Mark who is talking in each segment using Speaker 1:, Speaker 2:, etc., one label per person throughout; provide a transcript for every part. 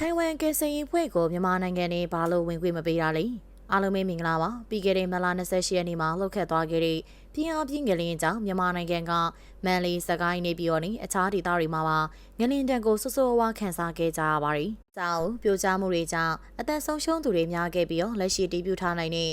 Speaker 1: ထိုင်ဝမ်ကယ်ဆယ်ရေးဖွဲ့ကိုမြန်မာနိုင်ငံနဲ့ဘာလို့ဝင်ခွင့်မပေးတာလဲအားလုံးပဲမင်္ဂလာပါပြီးခဲ့တဲ့မလ28ရက်နေ့မှာလှုပ်ခတ်သွားခဲ့တဲ့ပြင်းအားပြင်းငလင်းကြောင့်မြန်မာနိုင်ငံကမန်လေးစကိုင်းနေပြီးတော့နေအခြားဒေသတွေမှာပါငလင်းတန်ကိုဆွဆိုးဝါးခန်းစားခဲ့ကြရပါတယ်။ကြောင်ပြိုကျမှုတွေကြောင့်အသက်ဆုံးရှုံးသူတွေများခဲ့ပြီးတော့လက်ရှိတည်ပြုထားနိုင်တဲ့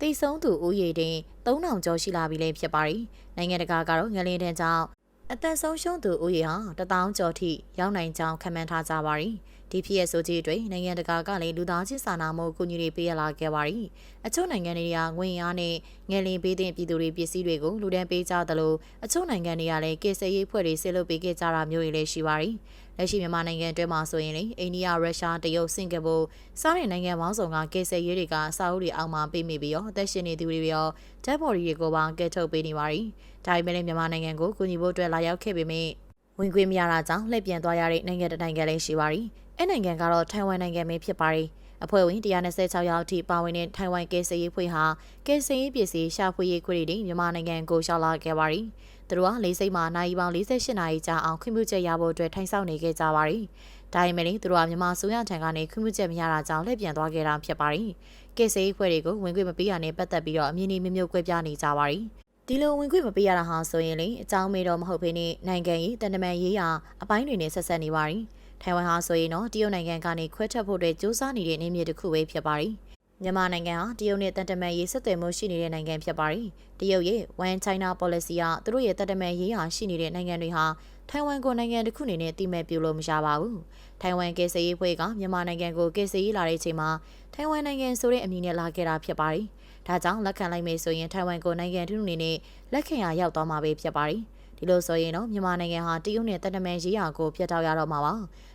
Speaker 1: တိတ်ဆုံးသူဦးရေတင်3000ကျော်ရှိလာပြီလည်းဖြစ်ပါတယ်။နိုင်ငံတကာကတော့ငလင်းတန်ကြောင့်အသက်ဆုံးရှုံးသူဦးရေဟာ1000ကျော်ထိရောက်နိုင်ကြောင်းခန့်မှန်းထားကြပါတယ်။ ဒီဖြစ်ရဆိုကြီးတွေနိုင်ငံတကာကလည်းလူသားချင်းစာနာမှုအကူအညီတွေပေးရလာခဲ့ပါတယ်။အချို့နိုင်ငံတွေကငွေအားနဲ့ငယ်လင်ပေးတဲ့ပြည်သူတွေပစ္စည်းတွေကိုလူဒန်းပေးကြသလိုအချို့နိုင်ငံတွေကလည်းကေဆယ်ရေးဖွဲ့တွေဆေးလုပ်ပေးခဲ့ကြတာမျိုးတွေလည်းရှိပါတယ်။လက်ရှိမြန်မာနိုင်ငံအတွင်းမှာဆိုရင်လေအိန္ဒိယရုရှားတရုတ်စင်ကာပူစတဲ့နိုင်ငံပေါင်းစုံကကေဆယ်ရေးတွေကစာအုပ်တွေအောက်မှာပေးမိပြီးတော့အသက်ရှင်နေသူတွေရောဓာတ်ပေါ်တွေကိုပါကဲထုတ်ပေးနေပါတယ်။ဒါပေမဲ့လည်းမြန်မာနိုင်ငံကိုကူညီဖို့အတွက်လာရောက်ခဲ့ပေမဲ့ ဝင်ခွင့်မရတာကြောင့်လှည့်ပြန်သွားရတဲ့နိုင်ငံတနိုင်ငံလည်းရှိပါတယ်။အဲ့နိုင်ငံကတော့ထိုင်ဝမ်နိုင်ငံပဲဖြစ်ပါတယ်။အဖွဲ့ဝင်126ယောက်အထိပါဝင်တဲ့ထိုင်ဝမ်ကယ်ဆယ်ရေးဖွဲ့ဟာကယ်ဆယ်ရေးပစ္စည်းရှာဖွေရေးခွင့်တွေမြန်မာနိုင်ငံကိုရှောက်လာခဲ့ပါတယ်။သူတို့ကလေးစိတ်မှာနိုင်ပေါင်း48နာရီကြာအောင်ခွင့်ပြုချက်ရဖို့အတွက်ထိုင်ဆောင်နေခဲ့ကြပါတယ်။ဒါပေမဲ့သူတို့ကမြန်မာဆိုရထံကနေခွင့်ပြုချက်မရတာကြောင့်လက်ပြန်သွားခဲ့တာဖြစ်ပါတယ်။ကယ်ဆယ်ရေးဖွဲ့တွေကိုဝင်ခွင့်မပေးရနဲ့ပတ်သက်ပြီးတော့အမြင်ကြီးမျိုးမျိုးကွဲပြားနေကြပါတယ်။ ဒီလိုဝင်ခွင့်မပေးရတာဟာဆိုရင်လေအကြောင်းမေးတော့မဟုတ်ဘဲနဲ့နိုင်ငံရေးတန်တမန်ရေးရာအပိုင်းတွေနဲ့ဆက်ဆက်နေပါတယ်။ထိုင်ဝမ်ဟာဆိုရင်တော့တရုတ်နိုင်ငံကနေခွဲထွက်ဖို့အတွက်စူးစမ်းနေတဲ့နေမြေတစ်ခုပဲဖြစ်ပါတယ်။မြန်မာနိုင်ငံဟာတရုတ်နဲ့တန်တမန်ရေးဆက်သွယ်မှုရှိနေတဲ့နိုင်ငံဖြစ်ပါတယ်။တရုတ်ရဲ့ One China Policy ကသူတို့ရဲ့တန်တမန်ရေးဟာရှိနေတဲ့နိုင်ငံတွေဟာထိုင်ဝမ်ကိုနိုင်ငံတစ်ခုအနေနဲ့တိမဲ့ပြုလို့မရပါဘူး။ထိုင်ဝမ်ကယ်ဆယ်ရေးဖွဲ့ကမြန်မာနိုင်ငံကိုကယ်ဆယ်ရေးလာတဲ့အချိန်မှာထိုင်ဝမ်နိုင်ငံဆိုတဲ့အမည်နဲ့လာခဲ့တာဖြစ်ပါတယ်။ ဒါကြောင့်လက်ခံလိုက်မယ်ဆိုရင်ထိုင်ဝမ်ကိုနိုင်ငံတစ်ခုအနေနဲ့လက်ခံရရောက်သွားမှာပဲဖြစ်ပါတယ်။ဒီလိုဆိုရင်တော့မြန်မာနိုင်ငံဟာတရုတ်နဲ့တန်တမန်ရေးရာကိုဖျက်တောက်ရတော့မှာပါ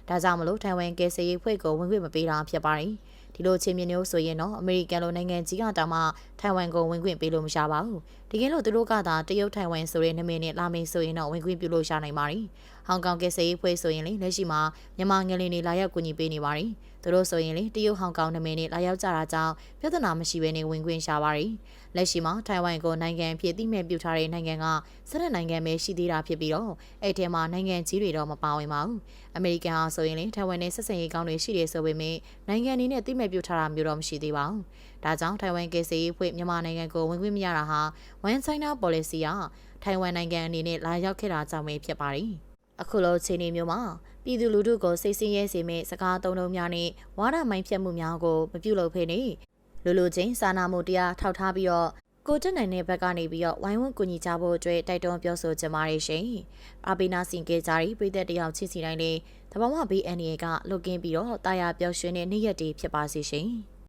Speaker 1: ဒါကြောင့်မလို့ထိုင်ဝမ်ကယ်ဆယ်ရေးဖွဲ့ကိုဝင်ခွင့်မပေးတာဖြစ်ပါတယ် ဒီလိုချင်းမြမျိုးဆိုရင်တော့အမေရိကန်လိုနိုင်ငံကြီးကတောင်မှထိုင်ဝမ်ကိုဝင်ခွင့်ပေးလို့မရပါဘူးတကယ်လို့သူတို့ကသာတရုတ်ထိုင်ဝမ်ဆိုတဲ့နာမည်နဲ့လာမင်းဆိုရင်တော့ဝင်ခွင့်ပြုလို့ရနိုင်ပါတယ်ဟောင်ကောင်ကယ်ဆယ်ရေးဖွဲ့ဆိုရင်လေလက်ရှိမှာမြန်မာငယ်လေးတွေလာရောက်ကူညီပေးနေပါတယ်သူတို့ဆိုရင်လေတရုတ်ဟောင်ကောင်နာမည်နဲ့လာရောက်ကြတာကြောင့်ပြဿနာမရှိဘဲနဲ့ဝင်ခွင့်ရှာပါတယ်လက်ရှိမှာထိုင်ဝမ်ကိုနိုင်ငံဖြစ်သိမဲ့ပြုထားတဲ့နိုင်ငံကစတဲ့နိုင်ငံပဲရှိသေးတာဖြစ်ပြီးတော့အဲ့ထဲမှာနိုင်ငံကြီးတွေတော့မပါဝင်ပါဘူးအမေရိကန်ဟာဆိုရင်လေထိုင်ဝမ်နဲ့ဆက်ဆံရေးကောင်းတွေရှိတယ်ဆိုပေမဲ့နိုင်ငံအနေနဲ့သိမဲ့ပြုထားတာမျိုးတော့မရှိသေးပါဘူးဒါကြောင့်ထိုင်ဝမ်ကယ်ဆယ်ရေးဖွဲ့မြန်မာနိုင်ငံကိုဝင်ခွင့်မရတာဟာ One China Policy ကထိုင်ဝမ်နိုင်ငံအနေနဲ့လာရောက်ခဲ့တာကြောင့်ပဲဖြစ်ပါတယ်အခုလိုအခြေအနေမျိုးမှာပြည်သူလူထုကိုစိတ်ဆင်းရဲစေမယ့်စကားသုံးလုံးများနဲ့ဝါဒမိုင်းဖြတ်မှုများကိုမပြုလုပ်ဖ ೇನೆ လူလူချင်းစာနာမှုတရားထောက်ထားပြီးတော့ ကိုတက်နိုင်တဲ့ဘက်ကနေပြီးတော့ဝိုင်းဝန်းကူညီကြဖို့အတွက်တိုက်တွန်းပြောဆိုချင်ပါတယ်ရှင်။အာဘီနာစင်ကေဂျာရီပြည်သက်တယောက်ချစ်စီတိုင်းလေးတဘာဝ BNA ကလုတ်ကင်းပြီးတော့တာယာပျော်ရွှင်တဲ့နေ့ရက်တွေဖြစ်ပါစေရှင်။